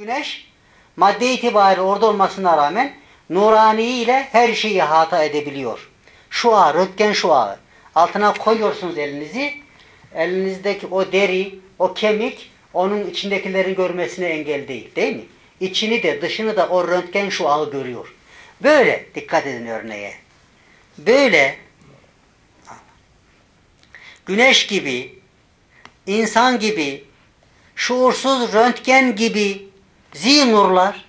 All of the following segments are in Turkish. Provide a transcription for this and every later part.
Güneş madde itibariyle orada olmasına rağmen nurani ile her şeyi hata edebiliyor. Şua, röntgen şuağı. Altına koyuyorsunuz elinizi. Elinizdeki o deri, o kemik onun içindekilerin görmesine engel değil. Değil mi? İçini de dışını da o röntgen şuağı görüyor. Böyle dikkat edin örneğe. Böyle güneş gibi, insan gibi, şuursuz röntgen gibi zi nurlar,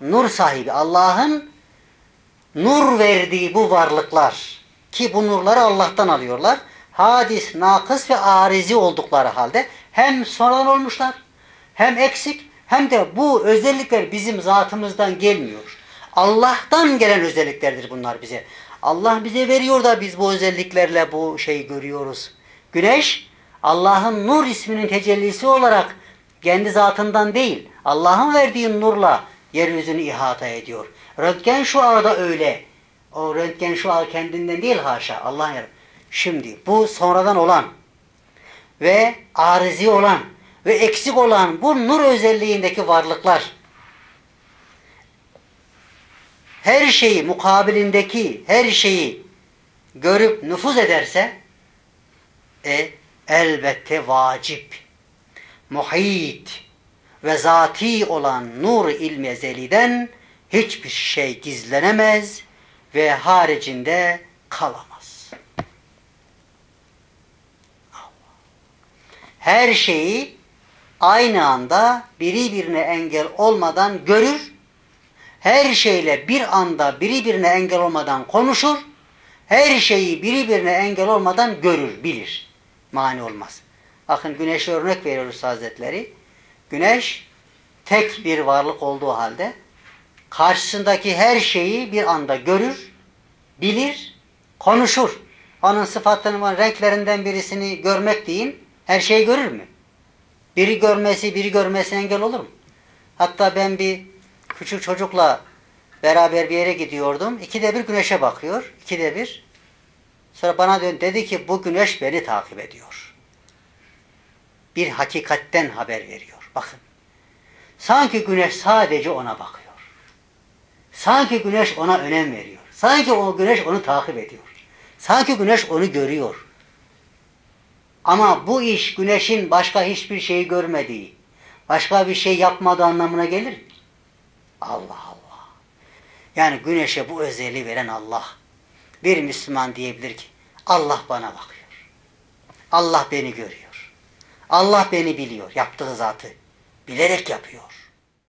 nur sahibi Allah'ın nur verdiği bu varlıklar ki bu nurları Allah'tan alıyorlar. Hadis, nakıs ve arizi oldukları halde hem sonradan olmuşlar hem eksik hem de bu özellikler bizim zatımızdan gelmiyor. Allah'tan gelen özelliklerdir bunlar bize. Allah bize veriyor da biz bu özelliklerle bu şeyi görüyoruz. Güneş Allah'ın nur isminin tecellisi olarak kendi zatından değil, Allah'ın verdiği nurla yeryüzünü ihata ediyor. Röntgen şu da öyle. O röntgen şu an kendinden değil haşa. Allah'ın yer. Şimdi bu sonradan olan ve arizi olan ve eksik olan bu nur özelliğindeki varlıklar her şeyi mukabilindeki her şeyi görüp nüfuz ederse e, elbette vacip, muhit ve zati olan nur ilmi ezeliden hiçbir şey gizlenemez ve haricinde kalamaz. Her şeyi aynı anda biri birine engel olmadan görür, her şeyle bir anda biri birine engel olmadan konuşur, her şeyi biri birine engel olmadan görür, bilir. Mani olmaz. Bakın güneşe örnek veriyoruz Hazretleri. Güneş tek bir varlık olduğu halde karşısındaki her şeyi bir anda görür, bilir, konuşur. Onun sıfatının renklerinden birisini görmek deyin, her şeyi görür mü? Biri görmesi, biri görmesi engel olur mu? Hatta ben bir küçük çocukla beraber bir yere gidiyordum. İkide bir güneşe bakıyor. İkide bir. Sonra bana dön dedi ki bu güneş beni takip ediyor. Bir hakikatten haber veriyor. Bakın. Sanki güneş sadece ona bakıyor. Sanki güneş ona önem veriyor. Sanki o güneş onu takip ediyor. Sanki güneş onu görüyor. Ama bu iş güneşin başka hiçbir şeyi görmediği, başka bir şey yapmadığı anlamına gelir mi? Allah Allah. Yani güneşe bu özelliği veren Allah. Bir Müslüman diyebilir ki Allah bana bakıyor. Allah beni görüyor. Allah beni biliyor. Yaptığı zatı bilerek yapıyor.